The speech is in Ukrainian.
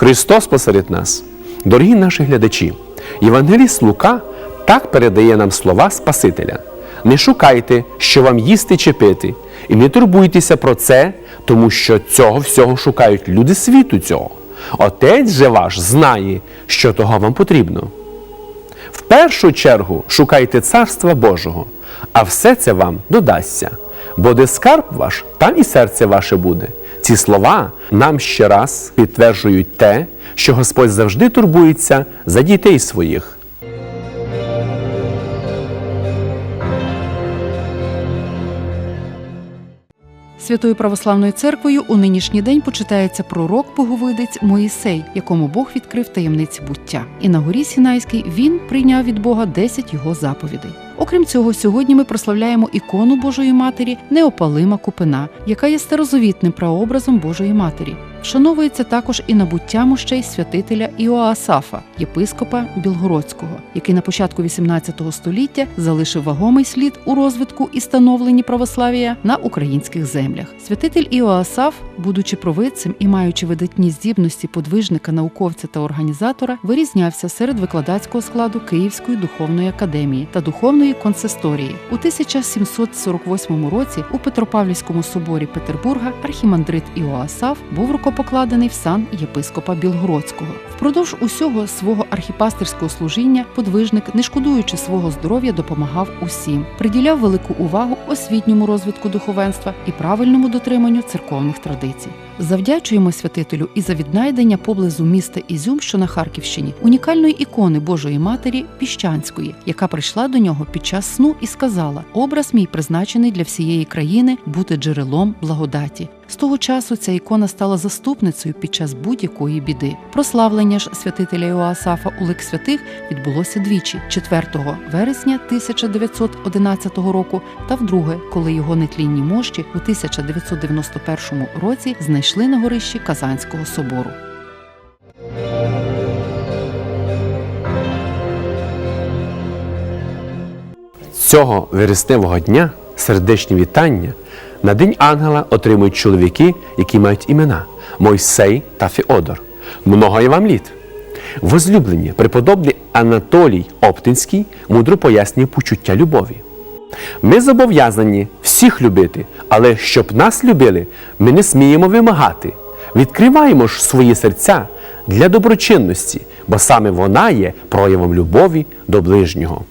Христос посеред нас. Дорогі наші глядачі, Євангеліст Лука так передає нам слова Спасителя. Не шукайте, що вам їсти чи пити, і не турбуйтеся про це, тому що цього всього шукають люди світу цього. Отець же ваш знає, що того вам потрібно. В першу чергу шукайте Царства Божого, а все це вам додасться. Бо де скарб ваш, там і серце ваше буде. Ці слова нам ще раз підтверджують те, що Господь завжди турбується за дітей своїх. Святою православною церквою у нинішній день почитається пророк боговидець Моїсей, якому Бог відкрив таємниці буття. І на горі Сінайській він прийняв від Бога 10 його заповідей. Окрім цього, сьогодні ми прославляємо ікону Божої Матері Неопалима Купина, яка є старозавітним прообразом Божої Матері. Вшановується також і набуття мощей святителя Іоасафа, єпископа Білгородського, який на початку XVIII століття залишив вагомий слід у розвитку і становленні православ'я на українських землях. Святитель Іоасаф, будучи провидцем і маючи видатні здібності подвижника, науковця та організатора, вирізнявся серед викладацького складу Київської духовної академії та духовної консисторії. У 1748 році у Петропавлівському соборі Петербурга архімандрит Іоасаф був рукопокладений в сан єпископа Білгородського. Впродовж усього свого архіпастерського служіння подвижник, не шкодуючи свого здоров'я, допомагав усім, приділяв велику увагу освітньому розвитку духовенства і правильному дотриманню церковних традицій. Завдячуємо святителю і за віднайдення поблизу міста Ізюм, що на Харківщині, унікальної ікони Божої Матері Піщанської, яка прийшла до нього під час сну і сказала: Образ мій призначений для всієї країни бути джерелом благодаті. З того часу ця ікона стала заступницею під час будь-якої біди. Прославлення ж святителя Іоасафа у лик святих відбулося двічі: 4 вересня 1911 року та вдруге, коли його нетлінні мощі у 1991 році знайшли на горищі Казанського собору. Цього вересневого дня сердечні вітання на День Ангела отримують чоловіки, які мають імена Мойсей та Феодор. Много є вам літ. Возлюблені, преподобний Анатолій Оптинський мудро пояснює почуття любові. Ми зобов'язані всіх любити, але щоб нас любили, ми не сміємо вимагати. Відкриваємо ж свої серця для доброчинності, бо саме вона є проявом любові до ближнього.